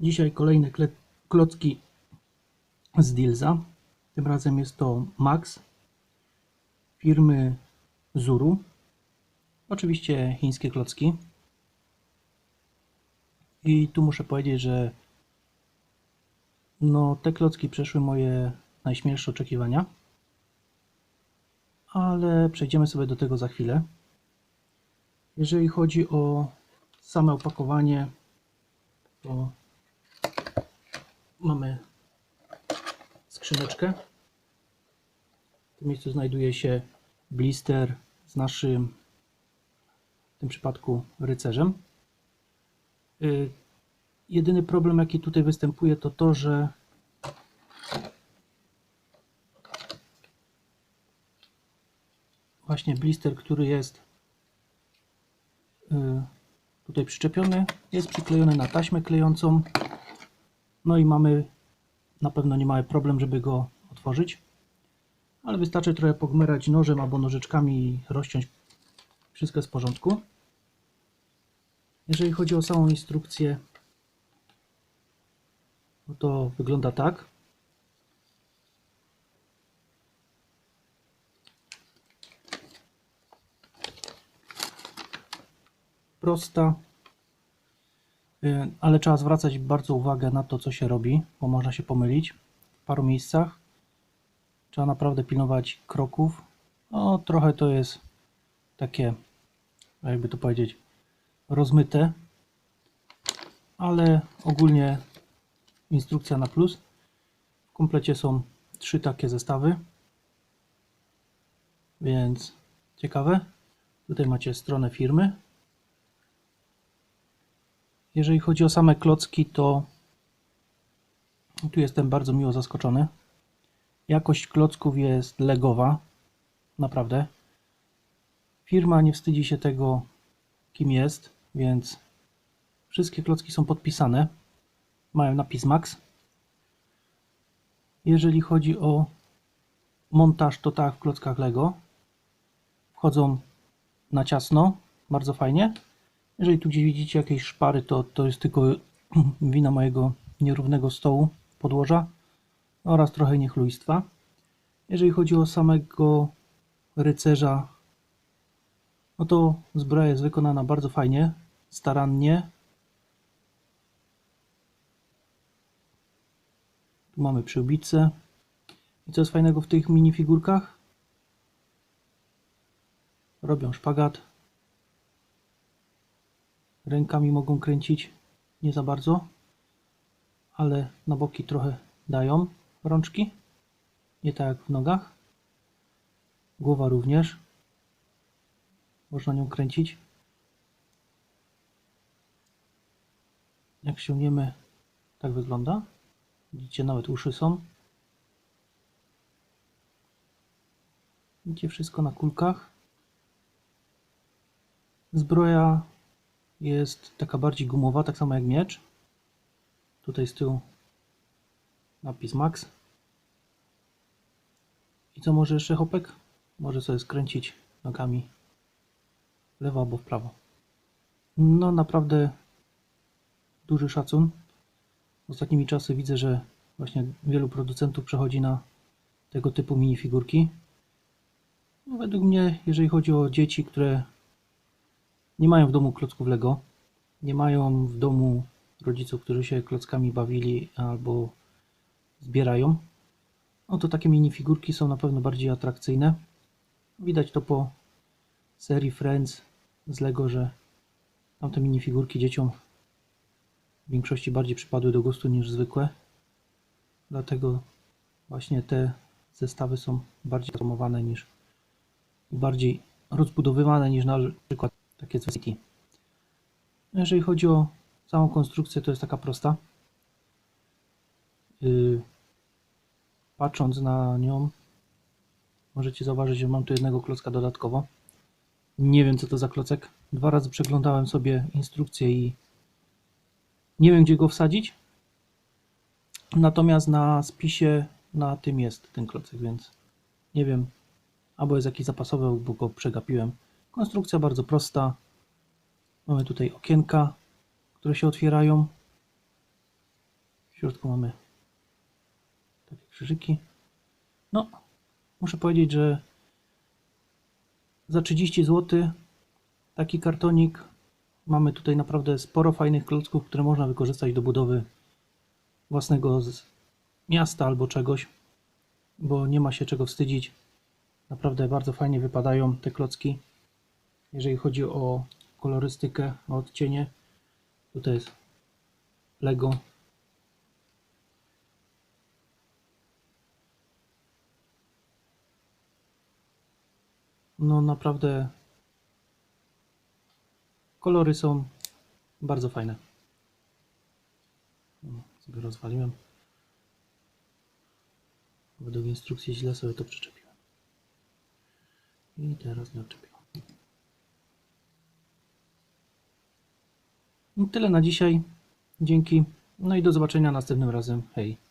Dzisiaj kolejne klocki z Dilza. Tym razem jest to Max firmy Zuru. Oczywiście chińskie klocki. I tu muszę powiedzieć, że no, te klocki przeszły moje najśmielsze oczekiwania. Ale przejdziemy sobie do tego za chwilę. Jeżeli chodzi o same opakowanie, to mamy skrzyneczkę. W tym miejscu znajduje się blister z naszym, w tym przypadku rycerzem. Y, Jedyny problem, jaki tutaj występuje, to to, że właśnie blister, który jest y, tutaj przyczepiony, jest przyklejony na taśmę klejącą. No i mamy na pewno nie mały problem, żeby go otworzyć. Ale wystarczy trochę pogmerać nożem albo nożyczkami i rozciąć. Wszystko jest w porządku. Jeżeli chodzi o samą instrukcję, no to wygląda tak. Prosta, y, ale trzeba zwracać bardzo uwagę na to, co się robi, bo można się pomylić w paru miejscach. Trzeba naprawdę pilnować kroków. No, trochę to jest takie, jakby to powiedzieć, rozmyte, ale ogólnie instrukcja na plus. W komplecie są trzy takie zestawy, więc ciekawe. Tutaj macie stronę firmy. Jeżeli chodzi o same klocki, to tu jestem bardzo miło zaskoczony. Jakość klocków jest legowa, naprawdę. Firma nie wstydzi się tego, kim jest, więc wszystkie klocki są podpisane. Mają napis Max. Jeżeli chodzi o montaż, to tak w klockach Lego. Wchodzą na ciasno, bardzo fajnie. Jeżeli tu gdzieś widzicie jakieś szpary, to, to jest tylko wina mojego nierównego stołu, podłoża oraz trochę niechlujstwa. Jeżeli chodzi o samego rycerza, no to zbroja jest wykonana bardzo fajnie, starannie. Tu mamy przyłbicę. I co jest fajnego w tych minifigurkach? Robią szpagat. Rękami mogą kręcić nie za bardzo, ale na boki trochę dają rączki. Nie tak jak w nogach. Głowa również. Można nią kręcić. Jak ściągniemy, tak wygląda. Widzicie, nawet uszy są. Widzicie wszystko na kulkach. Zbroja jest taka bardziej gumowa, tak samo jak miecz. Tutaj z tyłu napis Max. I co może jeszcze Hopek? Może sobie skręcić nogami w lewo albo w prawo. No naprawdę duży szacun. Ostatnimi czasy widzę, że właśnie wielu producentów przechodzi na tego typu minifigurki. No, według mnie, jeżeli chodzi o dzieci, które nie mają w domu klocków Lego, nie mają w domu rodziców, którzy się klockami bawili albo zbierają, no to takie minifigurki są na pewno bardziej atrakcyjne. Widać to po serii Friends z Lego, że tamte minifigurki dzieciom w większości bardziej przypadły do gustu niż zwykłe. Dlatego właśnie te zestawy są bardziej promowane niż bardziej rozbudowywane niż na przykład takie z City. Jeżeli chodzi o samą konstrukcję, to jest taka prosta. Yy, patrząc na nią, możecie zauważyć, że mam tu jednego klocka dodatkowo. Nie wiem, co to za klocek. Dwa razy przeglądałem sobie instrukcję i nie wiem, gdzie go wsadzić. Natomiast na spisie na tym jest ten klocek, więc nie wiem. Albo jest jakiś zapasowy, bo go przegapiłem. Konstrukcja bardzo prosta. Mamy tutaj okienka, które się otwierają. W środku mamy takie krzyżyki. No, muszę powiedzieć, że za 30 zł taki kartonik mamy tutaj naprawdę sporo fajnych klocków, które można wykorzystać do budowy własnego miasta albo czegoś, bo nie ma się czego wstydzić. Naprawdę bardzo fajnie wypadają te klocki. Jeżeli chodzi o kolorystykę, o odcienie, tutaj jest Lego. No naprawdę kolory są bardzo fajne. No, sobie rozwaliłem. Według instrukcji źle sobie to przyczepiłem. I teraz nie odczepiłem. Tyle na dzisiaj. Dzięki. No i do zobaczenia następnym razem. Hej.